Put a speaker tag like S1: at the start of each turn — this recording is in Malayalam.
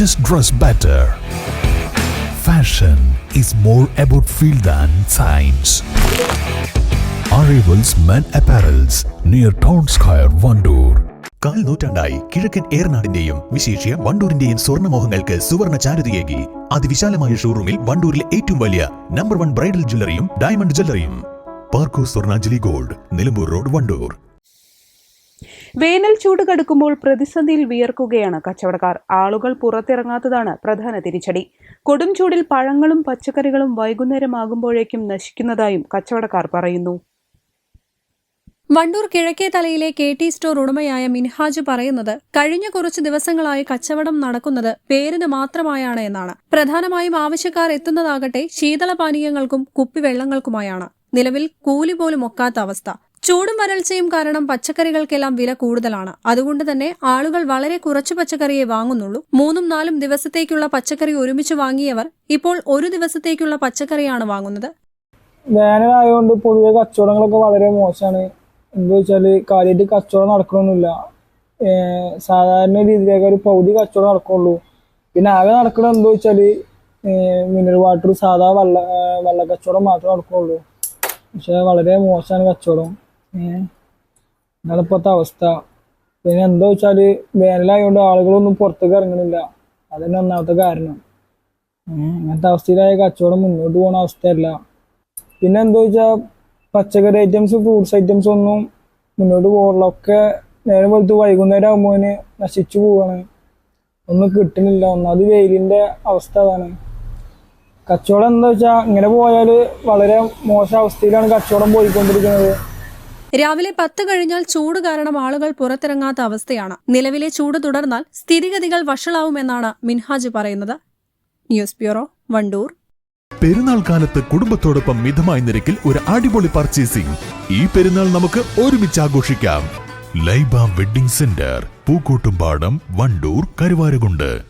S1: just dress better. Fashion is more about feel than science. Arrivals Men Apparels near Town Square, Vandoor.
S2: കാൽ നൂറ്റാണ്ടായി കിഴക്കൻ ഏറനാടിന്റെയും വിശേഷ്യ വണ്ടൂരിന്റെയും സ്വർണമോഹങ്ങൾക്ക് സുവർണ ചാരുതയേകി അതിവിശാലമായ ഷോറൂമിൽ വണ്ടൂരിലെ ഏറ്റവും വലിയ നമ്പർ വൺ ബ്രൈഡൽ ജ്വല്ലറിയും ഡയമണ്ട് ജ്വല്ലറിയും പാർക്കോ സ്വർണാഞ്ജലി ഗോൾഡ് നിലമ്പൂർ റോഡ് വണ്ടൂർ
S3: വേനൽ ചൂട് കടുക്കുമ്പോൾ പ്രതിസന്ധിയിൽ വിയർക്കുകയാണ് കച്ചവടക്കാർ. ആളുകൾ പുറത്തിറങ്ങാത്തതാണ് പ്രധാന തിരിച്ചടി. കൊടും ചൂടിൽ പഴങ്ങളും പച്ചക്കറികളും വൈകുന്നേരമാകുമ്പോഴേക്കും നശിക്കുന്നതായും കച്ചവടക്കാർ പറയുന്നു.
S4: വണ്ടൂർ കിഴക്കേ തലയിലെ കെ ടി സ്റ്റോർ ഉടമയായ മിൻഹാജ് പറയുന്നത് കഴിഞ്ഞ കുറച്ച് ദിവസങ്ങളായി കച്ചവടം നടക്കുന്നത് പേരിന് മാത്രമായാണ് എന്നാണ്. പ്രധാനമായും ആവശ്യക്കാർ എത്തുന്നതാകട്ടെ ശീതളപാനീയങ്ങൾക്കും കുപ്പിവെള്ളങ്ങൾക്കുമായാണ്. നിലവിൽ കൂലി പോലും ഒക്കാത്ത അവസ്ഥ. ചൂടും വരൾച്ചയും കാരണം പച്ചക്കറികൾക്കെല്ലാം വില കൂടുതലാണ്. അതുകൊണ്ട് തന്നെ ആളുകൾ വളരെ കുറച്ച് പച്ചക്കറിയെ വാങ്ങുന്നുള്ളൂ. മൂന്നും നാലും ദിവസത്തേക്കുള്ള പച്ചക്കറി ഒരുമിച്ച് വാങ്ങിയവർ ഇപ്പോൾ ഒരു ദിവസത്തേക്കുള്ള പച്ചക്കറിയാണ് വാങ്ങുന്നത്.
S5: വേനലായതുകൊണ്ട് പൊതുവെ കച്ചവടങ്ങളൊക്കെ വളരെ മോശമാണ്. എന്താ വെച്ചാൽ കാര്യമായിട്ട് കച്ചവടം നടക്കണമൊന്നുമില്ല സാധാരണ രീതിയിലേക്ക് ഒരു പകുതി കച്ചവടം നടക്കുള്ളൂ. പിന്നെ ആകെ നടക്കണം എന്താ വെച്ചാൽ മിനറൽ വാട്ടർ സാധാ വെള്ള വെള്ള കച്ചവടം മാത്രമേ നടക്കുള്ളൂ. പക്ഷെ വളരെ മോശമാണ് കച്ചവടം. ഏഹ് അവസ്ഥ? പിന്നെ എന്താ വെച്ചാൽ വേനലായതുകൊണ്ട് ആളുകളൊന്നും പുറത്തേക്ക് ഇറങ്ങണില്ല. അതന്നെ ഒന്നാമത്തെ കാരണം. അങ്ങനത്തെ അവസ്ഥയിലായ കച്ചവടം മുന്നോട്ട് പോകുന്ന അവസ്ഥയല്ല. പിന്നെ എന്താ വെച്ചാൽ പച്ചക്കറി ഐറ്റംസ് ഫ്രൂട്ട്സ് ഐറ്റംസ് ഒന്നും മുന്നോട്ട് പോകില്ല ഒക്കെ നേരം പോലത്തെ വൈകുന്നേരം ആകുമ്പോൾ നശിച്ചു പോവാണ്. ഒന്നും കിട്ടുന്നില്ല. ഒന്നാമത് വെയിലിന്റെ അവസ്ഥ അതാണ്. കച്ചവടം എന്താ വെച്ചാൽ ഇങ്ങനെ പോയാൽ വളരെ മോശം അവസ്ഥയിലാണ് കച്ചവടം പോയിക്കൊണ്ടിരിക്കുന്നത്.
S4: രാവിലെ പത്ത് കഴിഞ്ഞാൽ ചൂട് കാരണം ആളുകൾ പുറത്തിറങ്ങാത്ത അവസ്ഥയാണ്. നിലവിലെ ചൂട് തുടർന്നാൽ സ്ഥിതിഗതികൾ വഷളാവുമെന്നാണ് മിൻഹാജ് പറയുന്നത്. News bureau Wandoor.
S2: പെരുന്നാൾ കാലത്ത് കുടുംബത്തോടൊപ്പം മിതമായ നിരക്കിൽ ഒരു അടിപൊളി പർച്ചേസിംഗ്. ഈ പെരുന്നാൾ നമുക്ക് ഒരുമിച്ച് ആഘോഷിക്കാം. Laiba wedding centre Pookkottumpadam Wandoor Karuvarakundu.